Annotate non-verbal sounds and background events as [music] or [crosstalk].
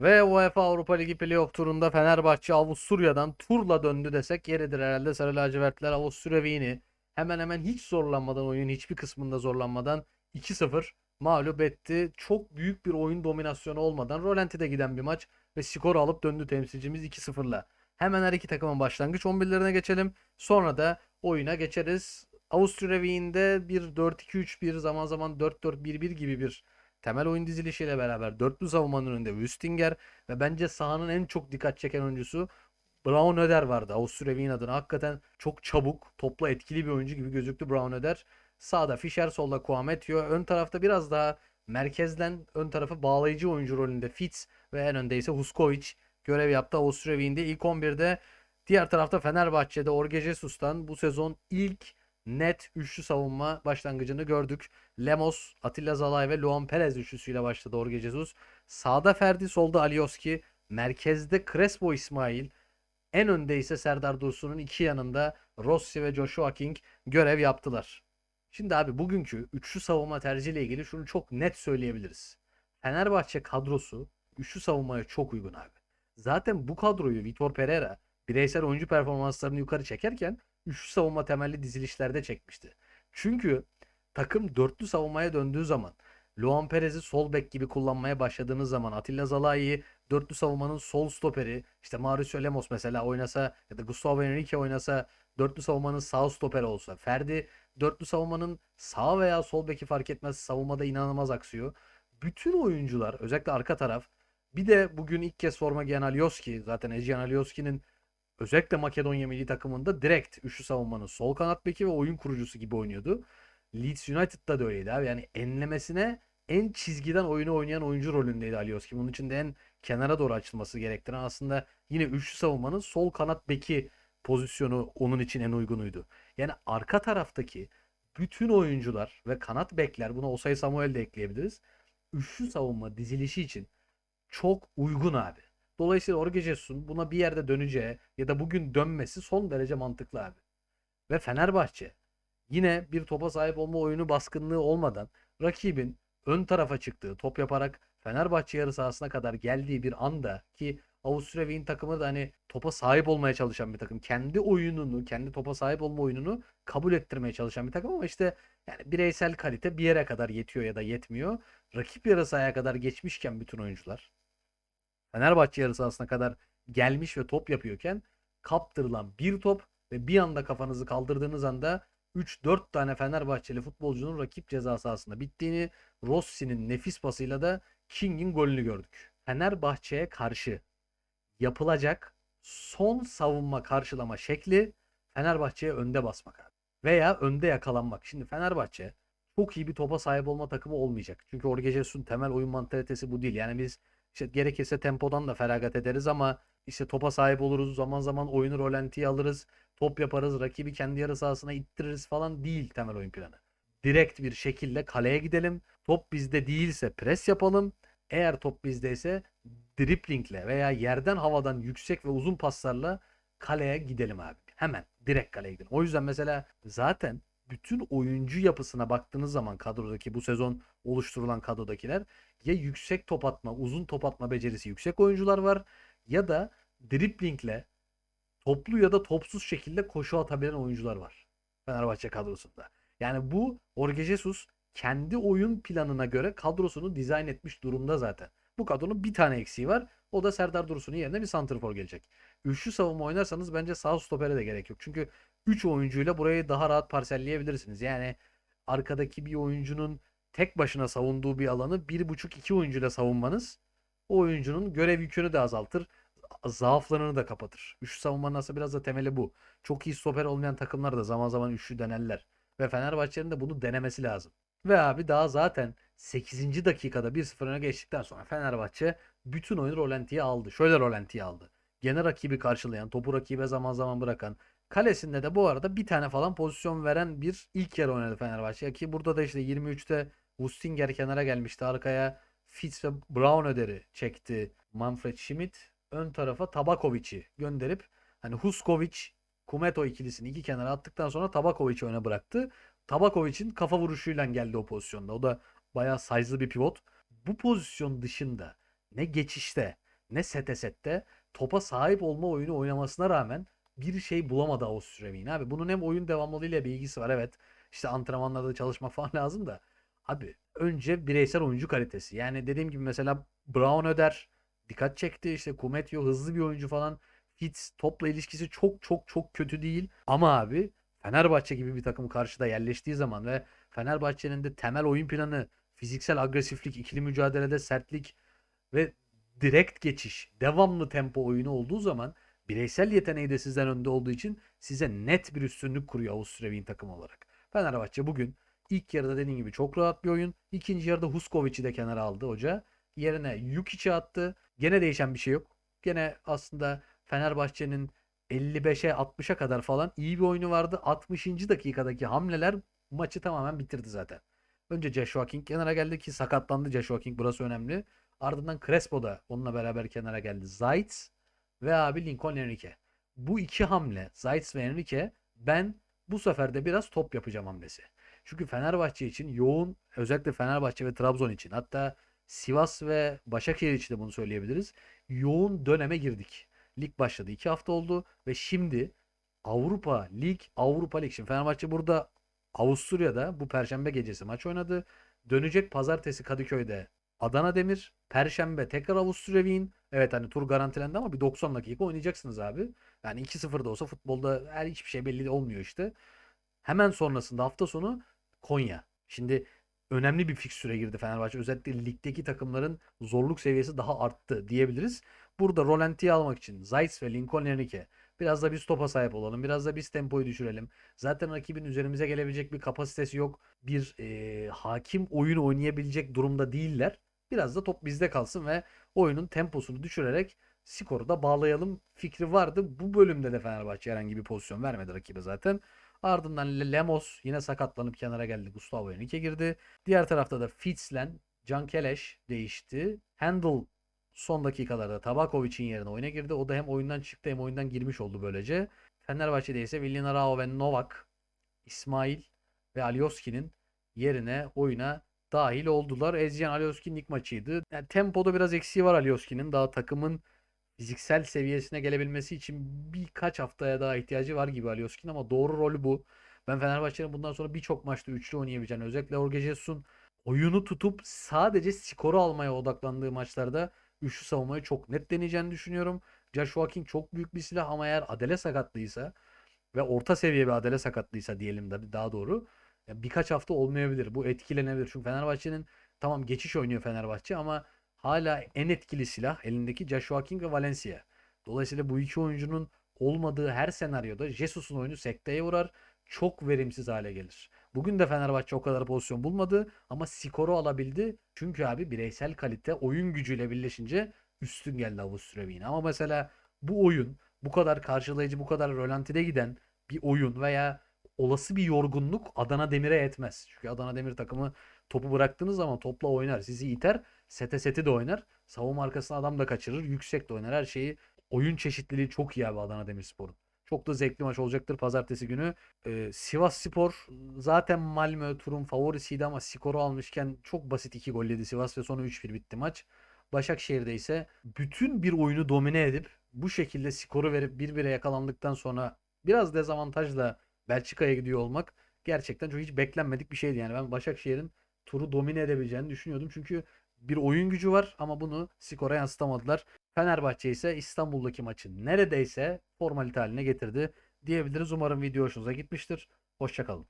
Ve UEFA Avrupa Ligi playoff turunda Fenerbahçe Avusturya'dan turla döndü desek yeridir herhalde. Sarı lacivertler Avusturya Wien'i hemen hemen hiç zorlanmadan oyunun hiçbir kısmında zorlanmadan 2-0 mağlup etti. Çok büyük bir oyun dominasyonu olmadan rolantide giden bir maç ve skor alıp döndü temsilcimiz 2-0'la. Hemen her iki takımın başlangıç 11'lerine geçelim. Sonra da oyuna geçeriz. Avusturya Wien'de bir 4-2-3-1 zaman zaman 4-4-1-1 gibi bir temel oyun dizilişiyle beraber dörtlü savunmanın önünde Wüstinger ve bence sahanın en çok dikkat çeken oyuncusu Brown Öder vardı. Avusturya Wien adına hakikaten çok çabuk, topla etkili bir oyuncu gibi gözüktü Brown Öder. Sağda Fischer, solda Kuametio. Ön tarafta biraz daha merkezden ön tarafı bağlayıcı oyuncu rolünde Fitz ve en önde ise Huskovic görev yaptı Avusturya Wien'de. ilk 11'de diğer tarafta Fenerbahçe'de Orge Jesus'tan bu sezon ilk net üçlü savunma başlangıcını gördük. Lemos, Atilla Zalay ve Luan Perez üçlüsüyle başladı Orge Jesus. Sağda Ferdi, solda Alioski, merkezde Crespo İsmail, en önde ise Serdar Dursun'un iki yanında Rossi ve Joshua King görev yaptılar. Şimdi abi bugünkü üçlü savunma tercihiyle ilgili şunu çok net söyleyebiliriz. Fenerbahçe kadrosu üçlü savunmaya çok uygun abi. Zaten bu kadroyu Vitor Pereira bireysel oyuncu performanslarını yukarı çekerken üçlü savunma temelli dizilişlerde çekmişti. Çünkü takım dörtlü savunmaya döndüğü zaman Luan Perez'i sol bek gibi kullanmaya başladığınız zaman Atilla Zalai'yi dörtlü savunmanın sol stoperi işte Mauricio Lemos mesela oynasa ya da Gustavo Henrique oynasa dörtlü savunmanın sağ stoperi olsa Ferdi dörtlü savunmanın sağ veya sol beki fark etmez savunmada inanılmaz aksıyor. Bütün oyuncular özellikle arka taraf bir de bugün ilk kez forma giyen Alioski zaten Ejian Alioski'nin özellikle Makedonya milli takımında direkt üçlü savunmanın sol kanat beki ve oyun kurucusu gibi oynuyordu. Leeds United'da da öyleydi abi. Yani enlemesine en çizgiden oyunu oynayan oyuncu rolündeydi Alioski. Bunun için de en kenara doğru açılması gerektiren aslında yine üçlü savunmanın sol kanat beki pozisyonu onun için en uygunuydu. Yani arka taraftaki bütün oyuncular ve kanat bekler buna Osay Samuel de ekleyebiliriz. Üçlü savunma dizilişi için çok uygun abi. Dolayısıyla Jesus'un buna bir yerde döneceği ya da bugün dönmesi son derece mantıklı abi. Ve Fenerbahçe yine bir topa sahip olma oyunu baskınlığı olmadan rakibin ön tarafa çıktığı, top yaparak Fenerbahçe yarı sahasına kadar geldiği bir anda ki Avusturya Wien takımı da hani topa sahip olmaya çalışan bir takım. Kendi oyununu, kendi topa sahip olma oyununu kabul ettirmeye çalışan bir takım ama işte yani bireysel kalite bir yere kadar yetiyor ya da yetmiyor. Rakip yarı sahaya kadar geçmişken bütün oyuncular Fenerbahçe yarı sahasına kadar gelmiş ve top yapıyorken kaptırılan bir top ve bir anda kafanızı kaldırdığınız anda 3-4 tane Fenerbahçeli futbolcunun rakip ceza sahasında bittiğini, Rossi'nin nefis pasıyla da King'in golünü gördük. Fenerbahçe'ye karşı yapılacak son savunma karşılama şekli Fenerbahçe'ye önde basmak. Veya önde yakalanmak. Şimdi Fenerbahçe çok iyi bir topa sahip olma takımı olmayacak. Çünkü Jorge Jesus'un temel oyun mantalitesi bu değil. Yani biz işte gerekirse tempodan da feragat ederiz ama işte topa sahip oluruz. Zaman zaman oyunu rolantiye alırız. Top yaparız. Rakibi kendi yarı sahasına ittiririz falan değil temel oyun planı. Direkt bir şekilde kaleye gidelim. Top bizde değilse pres yapalım. Eğer top bizdeyse driplingle veya yerden havadan yüksek ve uzun paslarla kaleye gidelim abi. Hemen direkt kaleye gidelim. O yüzden mesela zaten bütün oyuncu yapısına baktığınız zaman kadrodaki bu sezon oluşturulan kadrodakiler ya yüksek top atma, uzun top atma becerisi yüksek oyuncular var ya da driplingle toplu ya da topsuz şekilde koşu atabilen oyuncular var Fenerbahçe kadrosunda. Yani bu Jorge Jesus kendi oyun planına göre kadrosunu dizayn etmiş durumda zaten. Bu kadronun bir tane eksiği var. O da Serdar Dursun'un yerine bir santrfor gelecek. Üçlü savunma oynarsanız bence sağ stopere de gerek yok. Çünkü 3 oyuncuyla burayı daha rahat parselleyebilirsiniz. Yani arkadaki bir oyuncunun tek başına savunduğu bir alanı 1.5-2 oyuncuyla savunmanız o oyuncunun görev yükünü de azaltır. Zaaflarını da kapatır. Üçlü savunmanın aslında biraz da temeli bu. Çok iyi stoper olmayan takımlar da zaman zaman üçlü denerler. Ve Fenerbahçe'nin de bunu denemesi lazım. Ve abi daha zaten 8. dakikada 1-0 öne geçtikten sonra Fenerbahçe bütün oyunu rolantiye aldı. Şöyle rolantiye aldı. Gene rakibi karşılayan, topu rakibe zaman zaman bırakan, kalesinde de bu arada bir tane falan pozisyon veren bir ilk yarı oynadı Fenerbahçe. Ki burada da işte 23'te Wustinger kenara gelmişti. Arkaya Fitz ve Brown öderi çekti. Manfred Schmidt ön tarafa Tabakovic'i gönderip hani Huskovic Kumeto ikilisini iki kenara attıktan sonra Tabakovic'i öne bıraktı. Tabakovic'in kafa vuruşuyla geldi o pozisyonda. O da bayağı size'lı bir pivot. Bu pozisyon dışında ne geçişte ne sete sette topa sahip olma oyunu oynamasına rağmen bir şey bulamadı Avusturya Wien abi. Bunun hem oyun devamlılığıyla bir ilgisi var evet. İşte antrenmanlarda çalışmak [laughs] falan lazım da. Abi önce bireysel oyuncu kalitesi. Yani dediğim gibi mesela Brown Öder dikkat çekti. İşte Kumetio hızlı bir oyuncu falan. Fitz topla ilişkisi çok çok çok kötü değil. Ama abi Fenerbahçe gibi bir takım karşıda yerleştiği zaman ve Fenerbahçe'nin de temel oyun planı fiziksel agresiflik, ikili mücadelede sertlik ve direkt geçiş, devamlı tempo oyunu olduğu zaman bireysel yeteneği de sizden önde olduğu için size net bir üstünlük kuruyor Avusturya Wien takım olarak. Fenerbahçe bugün ilk yarıda dediğim gibi çok rahat bir oyun. İkinci yarıda Huskovic'i de kenara aldı hoca. Yerine Jukic'i attı. Gene değişen bir şey yok. Gene aslında Fenerbahçe'nin 55'e 60'a kadar falan iyi bir oyunu vardı. 60. dakikadaki hamleler maçı tamamen bitirdi zaten. Önce Joshua King kenara geldi ki sakatlandı Joshua King burası önemli. Ardından Crespo da onunla beraber kenara geldi. Zayt ve abi Lincoln Enrique. Bu iki hamle Zayt ve Enrique ben bu sefer de biraz top yapacağım hamlesi. Çünkü Fenerbahçe için yoğun özellikle Fenerbahçe ve Trabzon için hatta Sivas ve Başakşehir için de bunu söyleyebiliriz. Yoğun döneme girdik. Lig başladı. 2 hafta oldu ve şimdi Avrupa Lig, Avrupa Lig. Şimdi Fenerbahçe burada Avusturya'da bu perşembe gecesi maç oynadı. Dönecek pazartesi Kadıköy'de Adana Demir. Perşembe tekrar Avusturya Wien. Evet hani tur garantilendi ama bir 90 dakika oynayacaksınız abi. Yani 2-0 da olsa futbolda her hiçbir şey belli olmuyor işte. Hemen sonrasında hafta sonu Konya. Şimdi önemli bir fikstüre girdi Fenerbahçe. Özellikle ligdeki takımların zorluk seviyesi daha arttı diyebiliriz. Burada Rolanti'yi almak için Zayt ve Lincoln Enrique biraz da biz topa sahip olalım. Biraz da biz tempoyu düşürelim. Zaten rakibin üzerimize gelebilecek bir kapasitesi yok. Bir e, hakim oyun oynayabilecek durumda değiller. Biraz da top bizde kalsın ve oyunun temposunu düşürerek skoru da bağlayalım fikri vardı. Bu bölümde de Fenerbahçe herhangi bir pozisyon vermedi rakibe zaten. Ardından Le- Lemos yine sakatlanıp kenara geldi. Gustavo Henrique girdi. Diğer tarafta da Fitzlen, Can Keleş değişti. Handel son dakikalarda Tabakovic'in yerine oyuna girdi. O da hem oyundan çıktı hem oyundan girmiş oldu böylece. Fenerbahçe'de ise Villanarao ve Novak, İsmail ve Alioski'nin yerine oyuna dahil oldular. Ezcan Alioski'nin ilk maçıydı. Yani tempoda biraz eksiği var Alioski'nin. Daha takımın fiziksel seviyesine gelebilmesi için birkaç haftaya daha ihtiyacı var gibi Alioski'nin ama doğru rolü bu. Ben Fenerbahçe'nin bundan sonra birçok maçta üçlü oynayabileceğini özellikle Jorge Jesus'un oyunu tutup sadece skoru almaya odaklandığı maçlarda üçlü savunmayı çok net deneyeceğini düşünüyorum. Joshua King çok büyük bir silah ama eğer Adele sakatlıysa ve orta seviye bir Adele sakatlıysa diyelim de daha doğru ya birkaç hafta olmayabilir. Bu etkilenebilir. Çünkü Fenerbahçe'nin tamam geçiş oynuyor Fenerbahçe ama hala en etkili silah elindeki Joshua King ve Valencia. Dolayısıyla bu iki oyuncunun olmadığı her senaryoda Jesus'un oyunu sekteye uğrar. Çok verimsiz hale gelir. Bugün de Fenerbahçe o kadar pozisyon bulmadı ama skoru alabildi. Çünkü abi bireysel kalite oyun gücüyle birleşince üstün geldi Avusturya Wien. Ama mesela bu oyun bu kadar karşılayıcı, bu kadar rölantide giden bir oyun veya olası bir yorgunluk Adana Demir'e etmez. Çünkü Adana Demir takımı topu bıraktığınız zaman topla oynar. Sizi iter. Sete seti de oynar. Savunma arkasına adam da kaçırır. Yüksek de oynar. Her şeyi oyun çeşitliliği çok iyi abi Adana Demirspor'un. Çok da zevkli maç olacaktır pazartesi günü. Ee, Sivas Spor zaten Malmö turun favorisiydi ama skoru almışken çok basit iki gol yedi Sivas ve sonu 3-1 bitti maç. Başakşehir'de ise bütün bir oyunu domine edip bu şekilde skoru verip 1-1'e yakalandıktan sonra biraz dezavantajla Belçika'ya gidiyor olmak gerçekten çok hiç beklenmedik bir şeydi. Yani ben Başakşehir'in turu domine edebileceğini düşünüyordum. Çünkü bir oyun gücü var ama bunu skora yansıtamadılar. Fenerbahçe ise İstanbul'daki maçı neredeyse formalite haline getirdi diyebiliriz. Umarım video hoşunuza gitmiştir. Hoşçakalın.